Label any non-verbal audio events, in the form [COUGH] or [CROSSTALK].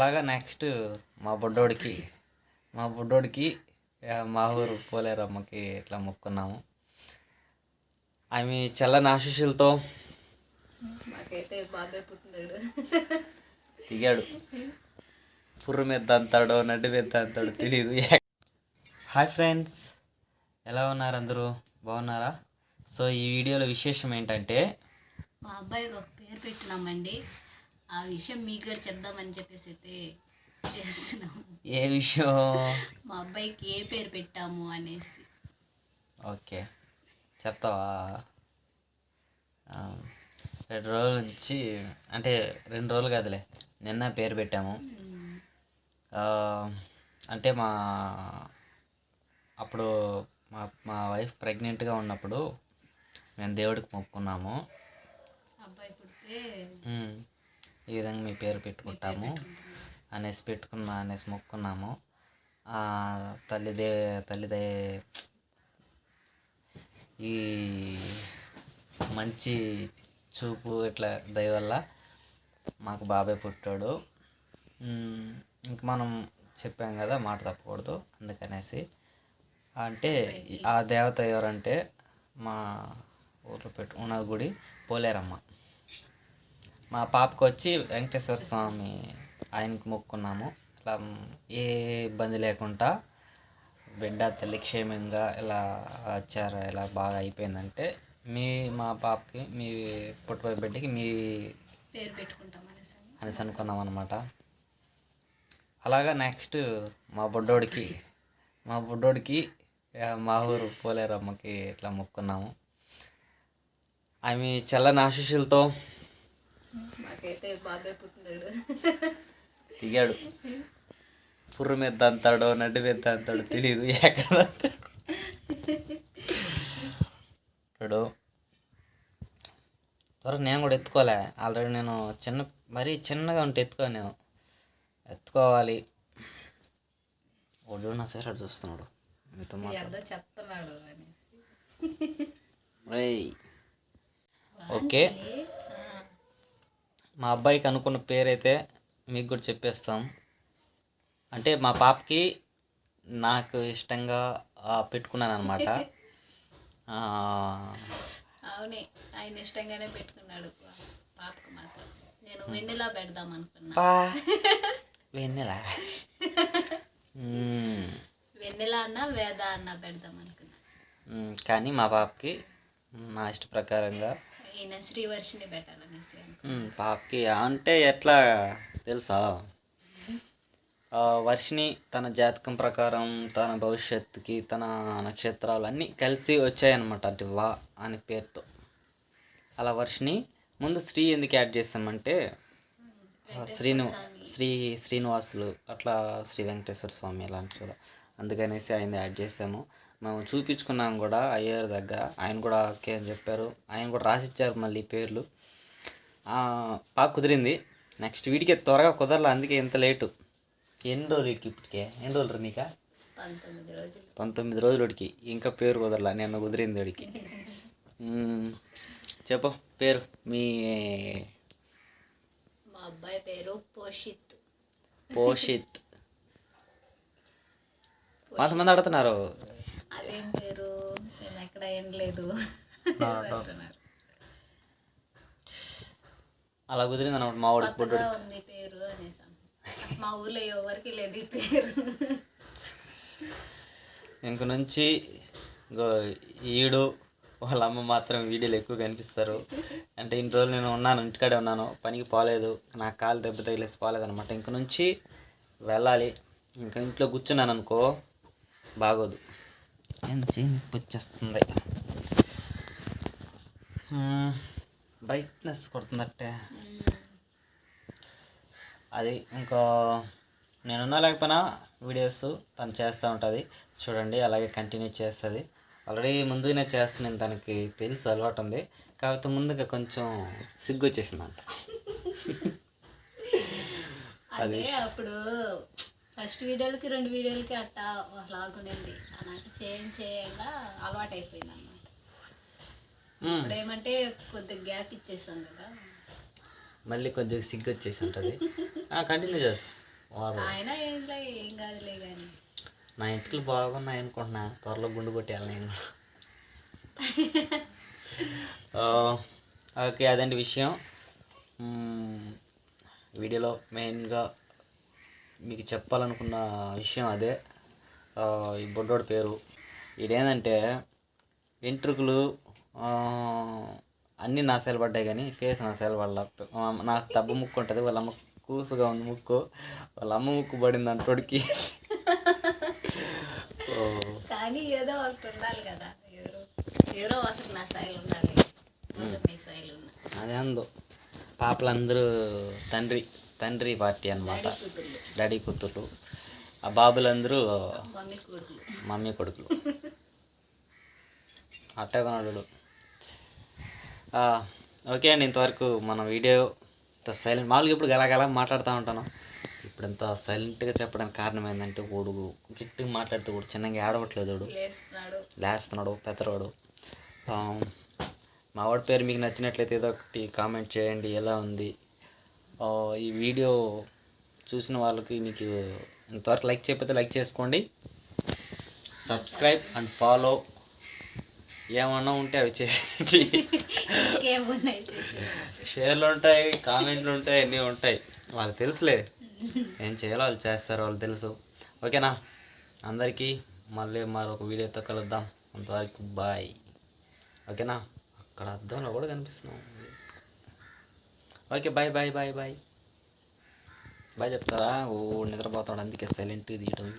అలాగా నెక్స్ట్ మా బుడ్డోడికి మా బుడ్డోడికి మా ఊరు పోలేరమ్మకి ఇట్లా మొక్కున్నాము ఆమె చల్లని ఆశీస్సులతో దిగాడు. పుర్రు మీద అంతాడో నడ్డి మీద అంతాడో తెలియదు హాయ్ ఫ్రెండ్స్ ఎలా ఉన్నారు అందరూ? బాగున్నారా? సో ఈ వీడియోలో విశేషం ఏంటంటే మా అబ్బాయికి ఒక పేరు పెట్టినామండి. ఆ విషయం మీకు కూడా చెప్దామని చెప్పేసి అయితే చేస్తున్నాము ఏ విషయం? మా అబ్బాయికి ఏ పేరు పెట్టాము అనేసి. ఓకే. చెప్తావా? రెండు రోజుల నుంచి అంటే రెండు రోజులు కాదులే నిన్న పేరు పెట్టాము. అంటే మా అప్పుడు మా మా వైఫ్ ప్రెగ్నెంట్గా ఉన్నప్పుడు మేము దేవుడికి మొక్కున్నాము అబ్బాయి పుడితే ఈ విధంగా మీ పేరు పెట్టుకుంటాము. అనేసి పెట్టుకున్నా అనేసి మొక్కున్నాము. తల్లిదే తల్లిదే ఈ మంచి చూపు ఇట్లా దయ వల్ల మాకు బాబాయ్ పుట్టాడు. ఇంక మనం చెప్పాం కదా మాట తప్పకూడదు. అందుకనేసి అంటే ఆ దేవత ఎవరంటే మా ఊర్లో పెట్టు ఉన్న గుడి పోలేరమ్మ. మా పాపకు వచ్చి వెంకటేశ్వర స్వామి ఆయనకి మొక్కున్నాము. ఇట్లా ఏ ఇబ్బంది లేకుండా బిడ్డ తల్లి క్షేమంగా ఇలా వచ్చారు ఇలా బాగా అయిపోయిందంటే మీ మా పాపకి మీ పుట్టబోయే బిడ్డకి మీ పేరు పెట్టుకుంటాం అనేసి అనుకున్నాం అనమాట అలాగా నెక్స్ట్ మా బుడ్డోడికి మా బుడ్డోడికి మా ఊరు పోలేరమ్మకి ఇట్లా మొక్కున్నాము. ఆమె చల్లని ఆశీస్సులతో బాబాయ్ పుట్టినాడు దిగాడు. పుర్రు మీద అంతాడో నడ్డి మీద అంతాడో తెలియదు ఎక్కడ. ఇప్పుడు త్వరగా నేను కూడా ఎత్తుకోలే. ఆల్రెడీ నేను చిన్న మరీ చిన్నగా ఉంటే ఎత్తుకోను నేను. ఎత్తుకోవాలి. చూడు నా సరే చూస్తున్నాడు. మీతో చెప్తున్నాడు ఓకే. మా అబ్బాయికి అనుకున్న పేరైతే మీకు కూడా చెప్పేస్తాం. అంటే మా పాపకి నాకు ఇష్టంగా పెట్టుకున్నాను అనమాట [LAUGHS] అవునే ఆయన ఇష్టంగానే పెట్టుకున్నాడు. పాపకు మాత్రం. నేను వెన్నెలా పెడదాం అనుకున్నా. వెన్నెల. వెన్నెల అన్న వేద అన్న పెడదాం అనుకున్నా. కానీ మా పాపకి నా ఇష్ట ప్రకారంగా ఈయన శ్రీవర్షిని పెట్టాలనేసి. పాపకి అంటే ఎట్లా తెలుసా? వర్షిణి వర్షిని తన జాతకం ప్రకారం తన భవిష్యత్తుకి తన నక్షత్రాలు అన్నీ కలిసి వచ్చాయన్నమాట అంటే వా అనే పేరుతో. అలా వర్షిని ముందు శ్రీ ఎందుకు యాడ్ చేస్తామంటే శ్రీను శ్రీ శ్రీనివాసులు అట్లా శ్రీ వెంకటేశ్వర స్వామి అలాంటి కూడా అందుకనేసి ఆయన యాడ్ చేసాము. మేము చూపించుకున్నాం కూడా అయ్యర్ దగ్గర. ఆయన కూడా ఓకే అని చెప్పారు. ఆయన కూడా రాసిచ్చారు మళ్ళీ పేర్లు. బాగా కుదిరింది. నెక్స్ట్ వీడికి త్వరగా కుదరలే అందుకే ఇంత లేటు. ఎన్ని రోజులు వీడికి ఇప్పటికే ఎన్ని రోజులు నీకా? పంతొమ్మిది రోజులు. పంతొమ్మిది రోజులు వాడికి ఇంకా పేరు కుదరలా నిన్న కుదిరింది వాడికి. చెప్పు పేరు మీ మా అబ్బాయి పేరు పోషిత్. పోషిత్. కొంతమంది అడుగుతున్నారు అదేం పేరు? నేను ఎక్కడ ఏం లేదు. అంటున్నారు. అలా కుదిరింది అనమాట మా ఉంది పేరు అనేసి. మా ఊర్లో ఎవరికి లేదు ఈ పేరు. ఇంక నుంచి ఈడు వాళ్ళ అమ్మ మాత్రం వీడియోలు ఎక్కువ కనిపిస్తారు. అంటే ఇన్ని రోజులు నేను ఉన్నాను ఇంటికాడే ఉన్నాను పనికి పోలేదు నా కాలు దెబ్బ తగిలేసి పోలేదు అనమాట ఇంక నుంచి వెళ్ళాలి. ఇంకా ఇంట్లో కూర్చున్నాను అనుకో బాగోదు. నుంచి వచ్చేస్తుంది. బ్రైట్నెస్ కొడుతుందట్టే. అది ఇంకా నేనున్నా లేకపోయినా వీడియోస్ తను చేస్తూ ఉంటుంది. చూడండి అలాగే కంటిన్యూ చేస్తుంది. ఆల్రెడీ ముందుగానే చేస్తున్నాను తనకి తెలుసు అలవాటు ఉంది. కాకపోతే ముందుగా కొంచెం సిగ్గు వచ్చేసిందంట. అదే అప్పుడు ఫస్ట్ వీడియోలకి రెండు వీడియోలకి అట్టా లాగునేది అన్నట్టు చేయం చేయగా అలవాటు అయిపోయింది ఇప్పుడు ఏమంటే కొద్దిగా గ్యాప్ ఇచ్చేసాం కదా. మళ్ళీ కొద్దిగా సిగ్గు వచ్చేసి ఉంటుంది కంటిన్యూ చేస్తా ఆయన ఏం కాదులే కానీ నా ఇంటికి బాగున్నాయి అనుకుంటున్నా. త్వరలో గుండు కొట్టేయాలి నేను [LAUGHS] ఓకే అదండి విషయం. వీడియోలో మెయిన్గా మీకు చెప్పాలనుకున్న విషయం అదే. ఈ బొడ్డోడి పేరు. ఇదేంటంటే వెంట్రుకలు అన్నీ నా సేలు పడ్డాయి కానీ ఫేస్ నా సేలు పడల. నాకు తబ్బు ముక్కు ఉంటుంది వాళ్ళ అమ్మ కూసుగా ఉంది ముక్కు. వాళ్ళ అమ్మ ముక్కు పడింది అంటోడికి. [LAUGHS] కానీ ఏదో ఒకటి ఉండాలి కదా. ఎవరో ఎవరో ఒకటి నా శైలి ఉండాలి. మొదటి మీ శైలి ఉండాలి. అదే అందు. పాపలందరూ తండ్రి తండ్రి పార్టీ అన్నమాట. డాడీ కూతుర్లు. ఆ బాబులందరూ మమ్మీ కొడుకులు. [LAUGHS] అట్టగొనడు ఓకే అండి ఇంతవరకు మన వీడియో ఇంత సైలెంట్ మామూలుగా ఇప్పుడు గలగల మాట్లాడుతూ ఉంటాను. ఇప్పుడు ఇంత సైలెంట్గా చెప్పడానికి కారణం ఏంటంటే ఓడుగు గట్టిగా మాట్లాడుతూ కూడా చిన్నగా ఆడవట్లేదు వాడు. లేస్తున్నాడు. పెద్దవాడు. మా వాడి పేరు మీకు నచ్చినట్లయితే ఏదో ఒకటి కామెంట్ చేయండి ఎలా ఉంది? ఈ వీడియో చూసిన వాళ్ళకి మీకు ఇంతవరకు లైక్ చేయకపోతే లైక్ చేసుకోండి. సబ్స్క్రైబ్ అండ్ ఫాలో ఏమన్నా ఉంటే అవి చేసేయండి. చేసి షేర్లు ఉంటాయి కామెంట్లు ఉంటాయి అన్నీ ఉంటాయి. వాళ్ళకి తెలుసులే. ఏం చేయాలో వాళ్ళు చేస్తారు వాళ్ళు తెలుసు. ఓకేనా? అందరికీ మళ్ళీ మరొక వీడియోతో కలుద్దాం. అంతవరకు బాయ్. ఓకేనా? అక్కడ అద్దంలో కూడా కనిపిస్తున్నాం. Okay bye bye bye bye. Bye చెప్తారా? ఓ నిద్రపోతాడు. అందుకే సైలెంట్ తీయటం.